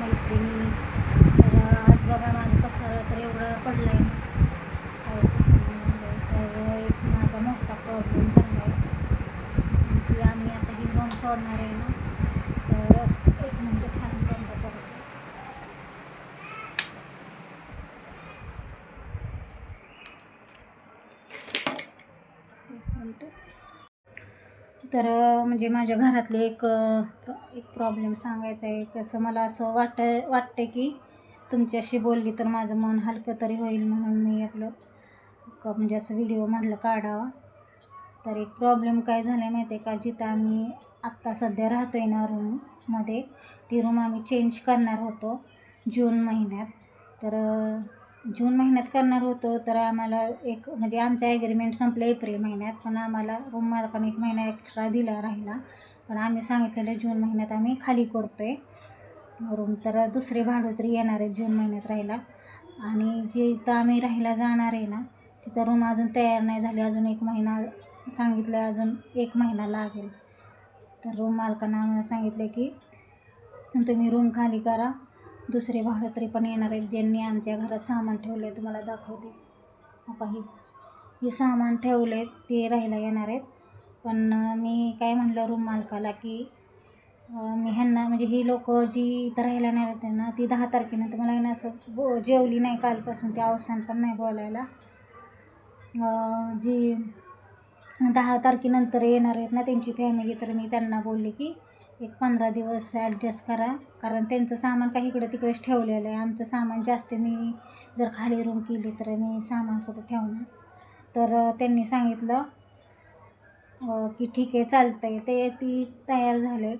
मैत्रिणी तर आज बघा माझं पसारा तर एवढं पडलं आहे तर एक माझा मोठा प्रॉब्लेम झाला आहे की आम्ही आता ही रूम सोडणार आहे ना. तर एक मिनटं फॅन बंद करतो एक मिनटं. तर म्हणजे माझ्या घरातले एक एक प्रॉब्लेम सांगायचा आहे कसं मला असं वाट वाटतं की तुमच्याशी बोलली तर माझं मन हलकं तरी होईल म्हणून मी आपलं म्हणजे असं व्हिडिओ म्हटलं काढावा. तर एक प्रॉब्लेम काय झाला आहे माहिती आहे का? जिथं आम्ही आत्ता सध्या राहतो आहे ना रूममध्ये ती रूम आम्ही चेंज करणार होतो जून महिन्यात. तर जून महिन्यात करणार होतो तर आम्हाला एक म्हणजे आमचं ॲग्रीमेंट संपलं एप्रिल महिन्यात पण आम्हाला रूम मालकाने एक महिना एक्स्ट्रा दिला राहिला. पण आम्ही सांगितलेलं जून महिन्यात आम्ही खाली करतो आहे रूम तर दुसरे भाडोतरी येणार आहेत जून महिन्यात राहायला. आणि जे इथं आम्ही राहायला जाणार आहे ना तिथं रूम अजून तयार नाही झाली. अजून एक महिना सांगितलं आहे अजून एक महिना लागेल. तर रूम मालकानं आम्हाला सांगितलं की तुम्ही रूम खाली करा. दुसरे भाडोतरी पण येणार आहेत ज्यांनी आमच्या घरात सामान ठेवलं आहे तुम्हाला दाखवते. हो का हे हे सामान ठेवले ते राहायला येणार आहेत. पण मी काय म्हटलं रूम मालकाला की मी ह्यांना म्हणजे ही लोक जी इथं राहायला नाही येते ना ती दहा तारखेनंतर मला येणं असं बो जेवली नाही कालपासून ते अवसान पण नाही बोलायला. जी दहा तारखेनंतर येणार आहेत ना त्यांची फॅमिली तर मी त्यांना बोलले की एक पंधरा दिवस ॲडजस्ट करा. कारण त्यांचं सामान काही इकडं तिकडेच ठेवलेलं आहे. आमचं सामान जास्त मी जर खाली रूम केली तर मी सामान कुठं ठेवणार? तर त्यांनी सांगितलं की ठीक आहे चालतं आहे ते ती तयार झाले.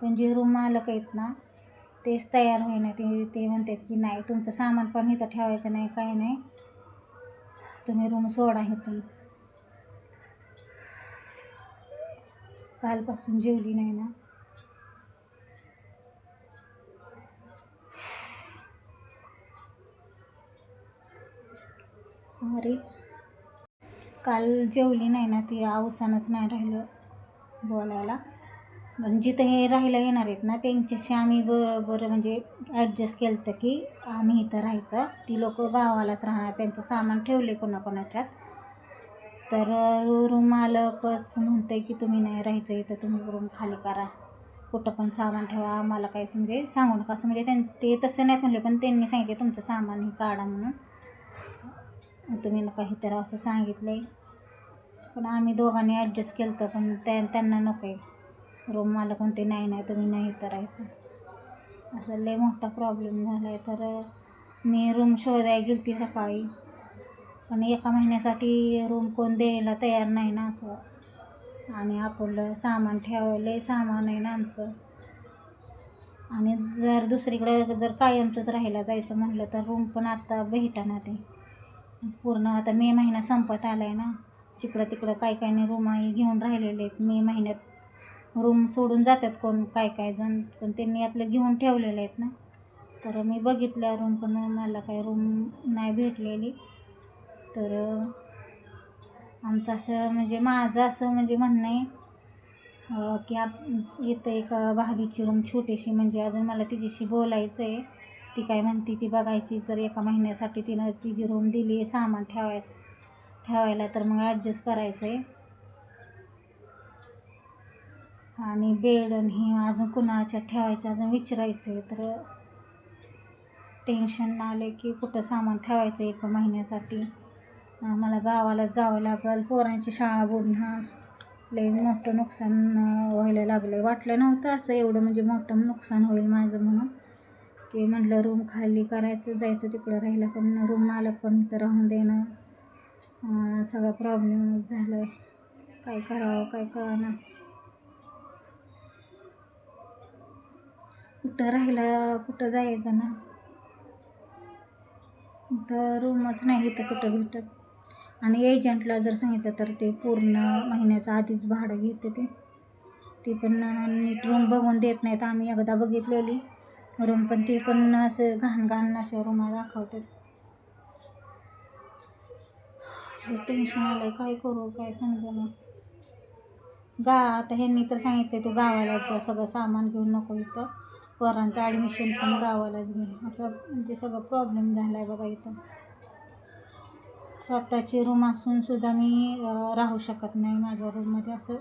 पण जे रूम मालक आहेत ना तेच तयार होईना. ते ते म्हणतात की नाही तुमचं सामान पण इथं ठेवायचं नाही काय नाही. तुम्ही रूम सोडा इथून. कालपासून जेवली नाही ना. सॉरी. काल जेवली नाही ना ती अवसानच नाही राहिलं बोलायला. पण जिथं हे राहायला येणार आहेत ना त्यांच्याशी आम्ही बरोबर म्हणजे ॲडजस्ट केलं होतं की आम्ही इथं राहायचं. ती लोक गावालाच राहणार त्यांचं सामान ठेवले कोणाकोणाच्यात. तर रूम मालकच म्हणतं आहे की तुम्ही नाही राहायचं इथं तुम्ही रूम खाली करा. कुठं पण सामान ठेवा आम्हाला काही म्हणजे सांगू नका. असं म्हणजे त्यां ते तसं नाही म्हणले पण त्यांनी सांगितले तुमचं सामान हे काढा म्हणून. तुम्ही नका हे तर असं सांगितलं आहे पण आम्ही दोघांनी ॲडजस्ट केलं होतं पण त्या त्यांना नको आहे रूम मला कोणते नाही नाही तुम्ही नाही करायचं. राहायचं असं लय मोठा प्रॉब्लेम झाला आहे तर मी रूम शोधायला गेली ती सकाळी. पण एका महिन्यासाठी रूम कोण द्यायला तयार नाही ना असं. आणि आपलं सामान ठेवायला सामान आहे ना आमचं. आणि जर दुसरीकडे जर कायमचंच राहायला जायचं म्हटलं तर रूम पण आत्ता भेटाना ते पूर्ण आता मे महिना संपत आला आहे ना. तिकडं तिकडं काय काय नाही आहे घेऊन राहिलेले आहेत. मे महिन्यात रूम सोडून जातात कोण काय काय जण पण त्यांनी आपलं घेऊन ठेवलेले आहेत ना. तर मी बघितल्या रूम पण मला काही रूम नाही भेटलेली. तर आमचं असं म्हणजे माझं असं म्हणजे म्हणणं आहे की आप इथं एक भाभीची रूम छोटीशी म्हणजे अजून मला तिच्याशी बोलायचं आहे ती काय म्हणते ती बघायची जर एका महिन्यासाठी तिनं तिची रूम दिली सामान ठेवायस ठेवायला तर मग ॲडजस्ट करायचं आहे आणि बेड आणि हे अजून कुणाच्या ठेवायचं अजून विचारायचं आहे तर टेन्शन आले की कुठं सामान ठेवायचं एका महिन्यासाठी? मला गावाला जावं लागेल. पोरांची शाळा बुडणार लई मोठं नुकसान व्हायला लागलं वाटलं नव्हतं असं एवढं म्हणजे मोठं नुकसान होईल माझं म्हणून. की म्हटलं रूम खाली करायचं जायचं तिकडं राहिलं पण रूम मालक पण इथं राहून देणं सगळा प्रॉब्लेम झाला. आहे काय करावं काय कळणार कुठं राहिलं कुठं जायचं ना? तर रूमच नाही इथं कुठं भेटत? आणि एजंटला जर सांगितलं तर ते पूर्ण महिन्याचं आधीच भाडं घेते ते. ती पण नीट रूम बघून देत नाहीत. आम्ही एकदा बघितलेली. रूम पण ते पण असं घाण घाण अशा रूम दाखवतात. टेन्शन आलं काय करू काय समजा गा आता ह्यांनी तर सांगितलं तू गावालाच जा सगळं सामान घेऊन नको इथं. पोरांचं ॲडमिशन पण गावालाच घे. असं म्हणजे सगळं प्रॉब्लेम झाला आहे बघा इथं. स्वतःची रूम असून सुद्धा मी राहू शकत नाही माझ्या रूममध्ये असं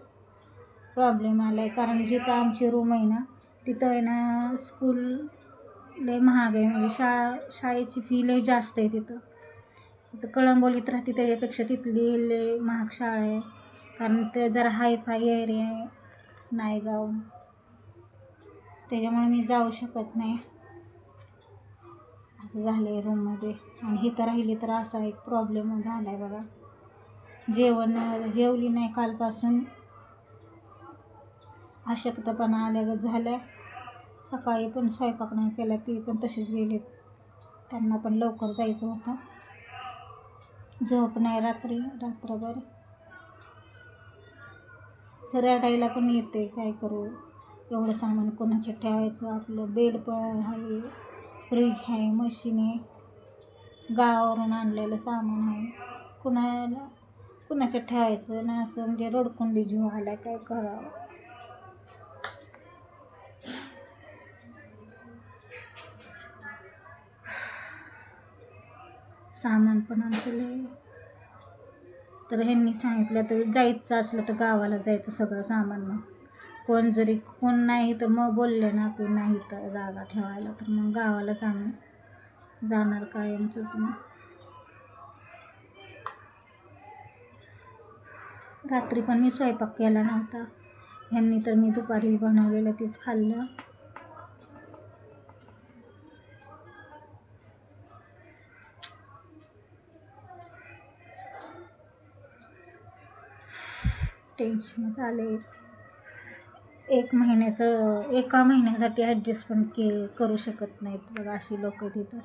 प्रॉब्लेम आला आहे कारण जिथं आमची रूम आहे ना तिथं आहे ना स्कूल लय महाग आहे. म्हणजे शाळा शाळेची फी लय जास्त आहे तिथं. तिथं कळंबोलीत राहते त्याच्यापेक्षा तिथली लय महाग शाळा आहे. कारण ते जरा हाय फाय एरिया आहे नायगाव. त्याच्यामुळे मी जाऊ शकत नाही. असं झालं आहे रूममध्ये आणि इथं राहिली तर असा एक प्रॉब्लेम झाला आहे बघा. जेवण जेवली नाही कालपासून. अशक्तपणा आल्यागत झालं सकाळी पण स्वयंपाक नाही केला ती पण तशीच गेली. त्यांना पण लवकर जायचं होतं. झोप नाही रात्री रात्रभर. रडायला पण येते काय करू? एवढं सामान कोणाचे ठेवायचं? आपलं बेड पण आहे फ्रीज आहे मशीन आहे. गावावरून आणलेलं सामान आहे. कुणाला कुणाच्या ठेवायचं? ना असं म्हणजे रडकुंडी जीव आला काय करावं? सामान पण आमचं लय. तर ह्यांनी सांगितलं तर जायचं असलं तर गावाला जायचं सगळं सामान मग. कोण जरी कोण नाही तर मग बोलले ना की नाही तर जागा ठेवायला. तर मग गावालाच आम्ही जाणार कायमचंच मग. रात्री पण मी स्वयंपाक केला नव्हता. ह्यांनी तर मी दुपारी बनवलेलं तीच खाल्लं. टेन्शनच आले एक महिन्याचं एका महिन्यासाठी ॲडजस्ट पण के करू शकत नाहीत बघा अशी लोक तिथं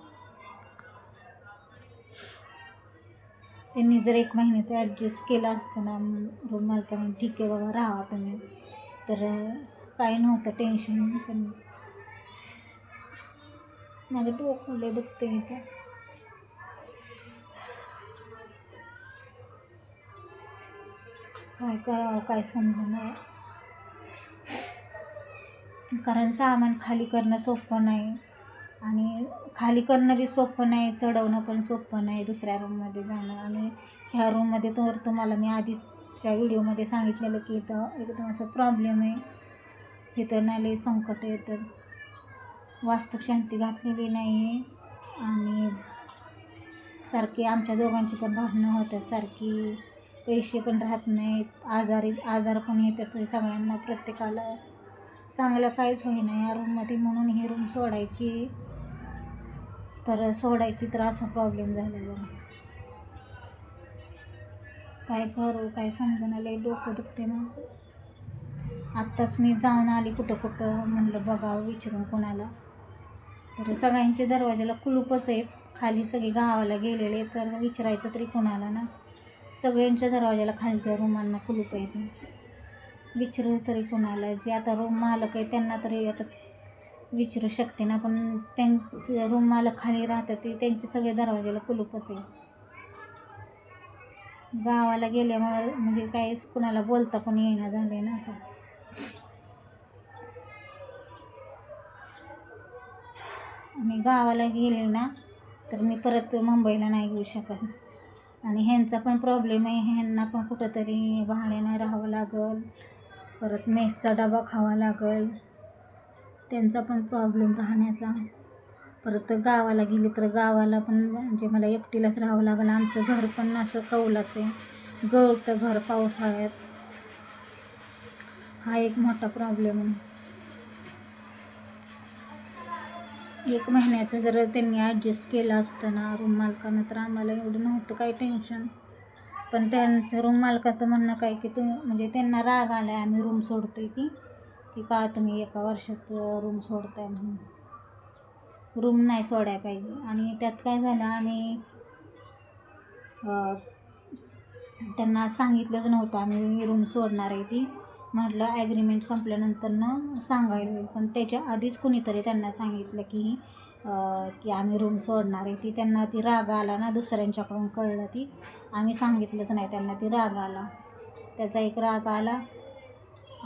त्यांनी जर एक महिन्याचं ॲडजस्ट केलं असतं ना रूम मालकाने ठीक आहे बाबा राहा तुम्ही. तर काय नव्हतं टेन्शन पण माझं डोकं दुखते दुखतं इथं. काय करावं काय समजणार? कारण सामान खाली करणं सोपं नाही. आणि खाली करणं बी सोपं नाही चढवणं पण सोपं नाही दुसऱ्या रूममध्ये जाणं. आणि ह्या रूममध्ये तर तुम्हाला मी आधीच्या व्हिडिओमध्ये सांगितलेलं की इथं एकदम असं प्रॉब्लेम आहे. इथं ना लई संकट येतं वास्तुशांती घातलेली नाही आहे आणि सारखी आमच्या दोघांची पण भांडणं होतात सारखी. पैसे पण राहत नाहीत. आजारी आजार पण येतात सगळ्यांना प्रत्येकाला. चांगलं काहीच होईना या रूममध्ये म्हणून ही रूम सोडायची. तर सोडायची तर असा प्रॉब्लेम झालेला. आहे काय करू काय समजणार लई डोकं दुखते माझं. आत्ताच मी जाऊन आली कुठं कुठं म्हणलं बघावं विचारून कोणाला. तर सगळ्यांचे दरवाजाला कुलूपच आहेत. खाली सगळे गावाला गेलेले तर विचारायचं तरी कोणाला ना? सगळ्यांच्या दरवाजाला खालच्या रूमांना कुलूप आहेत. विचारू तरी कोणाला जे आता रूम मालक आहे त्यांना तरी आता विचारू शकते ना पण त्यांचे रूम मालक खाली राहतात ते त्यांचे सगळे दरवाजाला कुलूपच आहे गावाला गेल्यामुळे म्हणजे काही कुणाला बोलता पण येईना आहे ना असं. मी गावाला गेले ना तर मी परत मुंबईला नाही येऊ शकत. आणि ह्यांचा पण प्रॉब्लेम आहे. ह्यांना पण कुठंतरी भाड्यानं राहावं लागल. परत मेसचा डबा खावा लागल. त्यांचा पण प्रॉब्लेम राहण्याचा. परत गावाला गेली तर गावाला पण म्हणजे मला एकटीलाच राहावं लागेल. आमचं घर पण असं कौलाच आहे. गळतं घर पावसाळ्यात. हा एक मोठा प्रॉब्लेम आहे. एक महिन्याचं जर त्यांनी ॲडजस्ट केलं असतं ना रूम मालकानं तर आम्हाला एवढं नव्हतं काही टेन्शन पण त्यांचं रूम मालकाचं म्हणणं काय की तुम्ही म्हणजे त्यांना राग आला आहे आम्ही रूम सोडतोय की की का तुम्ही एका वर्षात रूम सोडताय म्हणून. रूम नाही सोडायला पाहिजे. आणि त्यात काय झालं आम्ही त्यांना सांगितलंच नव्हतं आम्ही रूम सोडणार आहे ती. म्हटलं ॲग्रीमेंट संपल्यानंतर सांगायला होईल. पण त्याच्या आधीच कुणीतरी त्यांना सांगितलं की की आम्ही रूम सोडणार आहे. ती त्यांना ती राग आला ना दुसऱ्यांच्याकडून कळलं ती. आम्ही सांगितलंच नाही त्यांना ती राग आला. त्याचा एक राग आला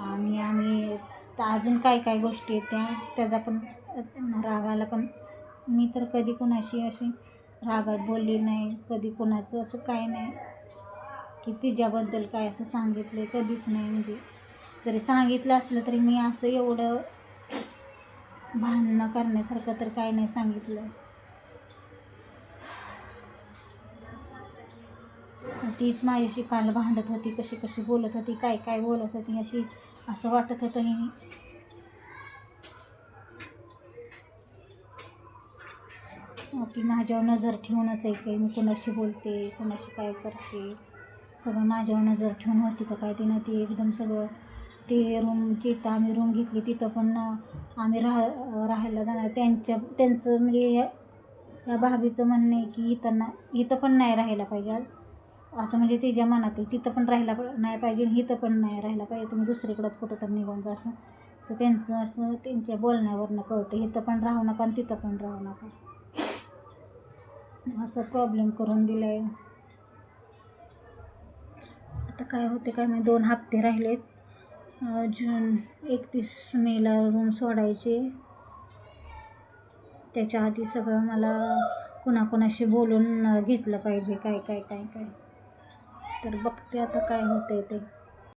आणि आम्ही तर अजून काय काय गोष्टी आहेत त्या त्याचा पण राग आला. पण मी तर कधी कुणाशी अशी रागात बोलली नाही कधी कुणाचं असं काय नाही की तिच्याबद्दल काय असं सांगितलं आहे कधीच नाही. म्हणजे जरी सांगितलं असलं तरी मी असं एवढं भांडणं करण्यासारखं तर काय नाही सांगितलं. तीच माझ्याशी काल भांडत होती कशी कशी बोलत होती काय काय बोलत होती अशी असं वाटत होतं ही. की माझ्यावर नजर ठेवूनच आहे की मी कुणाशी बोलते कुणाशी काय करते. सगळं माझ्यावर नजर ठेवून होती का काय तिनं ती एकदम सगळं ते रूम जिथं आम्ही रूम घेतली तिथं पण आम्ही राह राहायला जाणार. त्यांच्या त्यांचं म्हणजे या या भाभीचं म्हणणं आहे की इथं ना इथं पण नाही राहायला पाहिजे. असं म्हणजे तिच्या मनात आहे तिथं पण राहायला नाही पाहिजे आणि इथं पण नाही राहायला पाहिजे. तुम्ही दुसरीकडंच कुठं तर निघून जा असं. असं त्यांचं असं त्यांच्या बोलण्यावरनं कळतं इथं पण राहू नका आणि तिथं पण राहू नका. असं प्रॉब्लेम करून दिला आहे आता काय होते काय मी दोन हप्ते राहिलेत. जून एकतीस मेला रूम सोडायचे. त्याच्या आधी सगळं मला कुणाकुणाशी बोलून घेतलं पाहिजे काय काय काय काय. तर बघते आता काय होतंय ते.